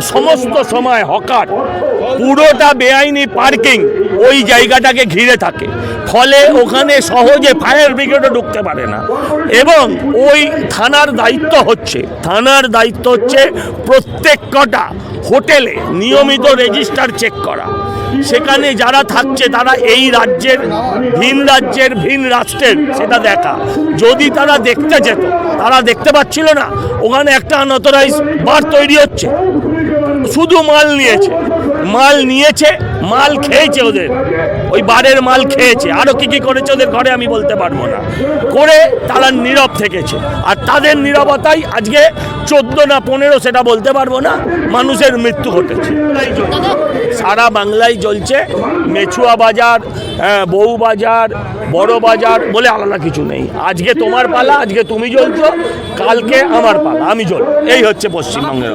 সমস্ত সময় হকার। পুরোটা বেআইনি পার্কিং ওই জায়গাটাকে ঘিরে থাকে। ফলে ওখানে সহজে ফায়ার ব্রিগেডও ঢুকতে পারে না। এবং ওই থানার দায়িত্ব হচ্ছে, থানার দায়িত্ব হচ্ছে প্রত্যেক কটা হোটেলে নিয়মিত রেজিস্টার চেক করা। সেখানে যারা থাকছে, তারা এই রাজ্যের ভিন রাজ্যের, ভিন রাষ্ট্রের, সেটা দেখা। যদি তারা দেখতে যেত, তারা দেখতে পাচ্ছিল না। ওখানে একটা আনঅথরাইজ বার তৈরি হচ্ছে। শুধু মাল নিয়েছে। মাল নিয়েছে মাল খেয়েছে ওদের। ওই বারের মাল খেয়েছে। আরও কি কি করেছে ওদের ঘরে আমি বলতে পারব না। করে তারা নীরব থেকেছে। আর তাদের নীরবতাই আজকে চোদ্দ না পনেরো সেটা বলতে পারব না মানুষের মৃত্যু ঘটেছে। সারা বাংলায় জ্বলছে মেছুয়া বাজার হ্যাঁ, বউ বাজার বড় বাজার বলে আলাদা কিছু নেই। আজকে তোমার পালা আজকে তুমি জ্বলছো কালকে আমার পালা আমি জ্বল এই হচ্ছে পশ্চিমবঙ্গের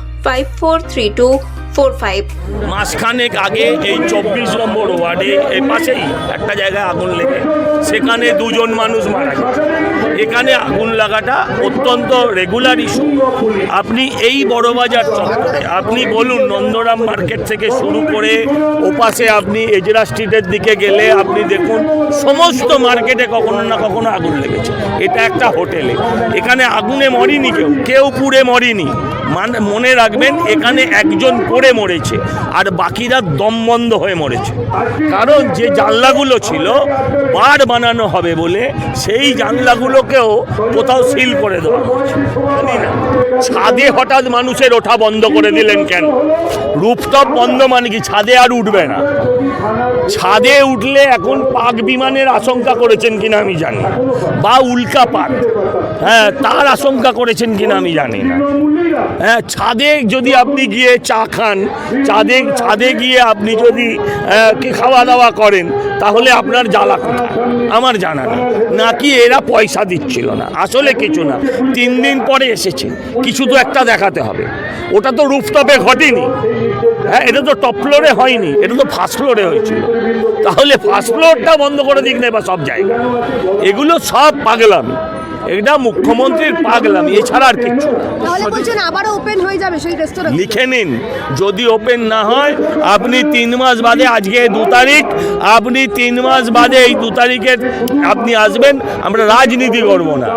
five four three two four five মাসখানেক আগে এই চব্বিশ নম্বর ওয়ার্ডে এই পাশেই একটা জায়গায় আগুন লেগে, সেখানে দুজন মানুষ মারা গেছে। এখানে আগুন লাগাটা অত্যন্ত রেগুলার ইস্যু আপনি এই বড়বাজার চত্বরে, আপনি বলুন নন্দরাম মার্কেট থেকে শুরু করে ওপাশে আপনি এজরা স্ট্রিটের দিকে গেলে আপনি দেখুন সমস্ত মার্কেটে কখনো না কখনো আগুন লেগেছে। এটা একটা হোটেলে। এখানে আগুনে মরিনি কেউ কেউ পুড়ে মরিনি। মানে মনে রাখবেন, এখানে একজন পড়ে মরেছে, আর বাকিরা দম বন্ধ হয়ে মরেছে। কারণ যে জানলাগুলো ছিল, বার বানানো হবে বলে সেই জানলাগুলোকেও কোথাও সিল করে দেওয়া হয়েছে। না, ছাদে হঠাৎ মানুষের ওঠা বন্ধ করে দিলেন কেন? রূপটপ বন্ধ মানে কি? ছাদে আর উঠবে না। ছাদে উঠলে এখন পাক বিমানের আশঙ্কা করেছেন কিনা আমি জানি বা উল্কা পাক। হ্যাঁ তার আশঙ্কা করেছেন কিনা আমি জানি না। হ্যাঁ ছাদে যদি আপনি গিয়ে চা খান, ছাদে ছাদে গিয়ে আপনি যদি খাওয়া দাওয়া করেন, তাহলে আপনার জ্বালা কোথায়? আমার জানা নেই। নাকি এরা পয়সা দিচ্ছিল না? আসলে কিছু না। তিন দিন পরে এসেছে। কিছু তো একটা দেখাতে হবে। ওটা তো রুফটপে ঘটেনি। হ্যাঁ এটা তো টপ ফ্লোরে হয়নি এটা তো ফার্স্ট ফ্লোরে হয়েছিল। তাহলে ফার্স্ট ফ্লোরটা বন্ধ করে দিক না এবার সব জায়গা। এগুলো সব পাগলামি। এটা মুখ্যমন্ত্রীর পাগলাম এছাড়া আর কিছু হয়ে লিখে নিন যদি ওপেন না হয় আপনি তিন মাস বাদে আজকে দু তারিখ আপনি তিন মাস বাদে এই দু তারিখের আপনি আসবেন আমরা রাজনীতি করব না।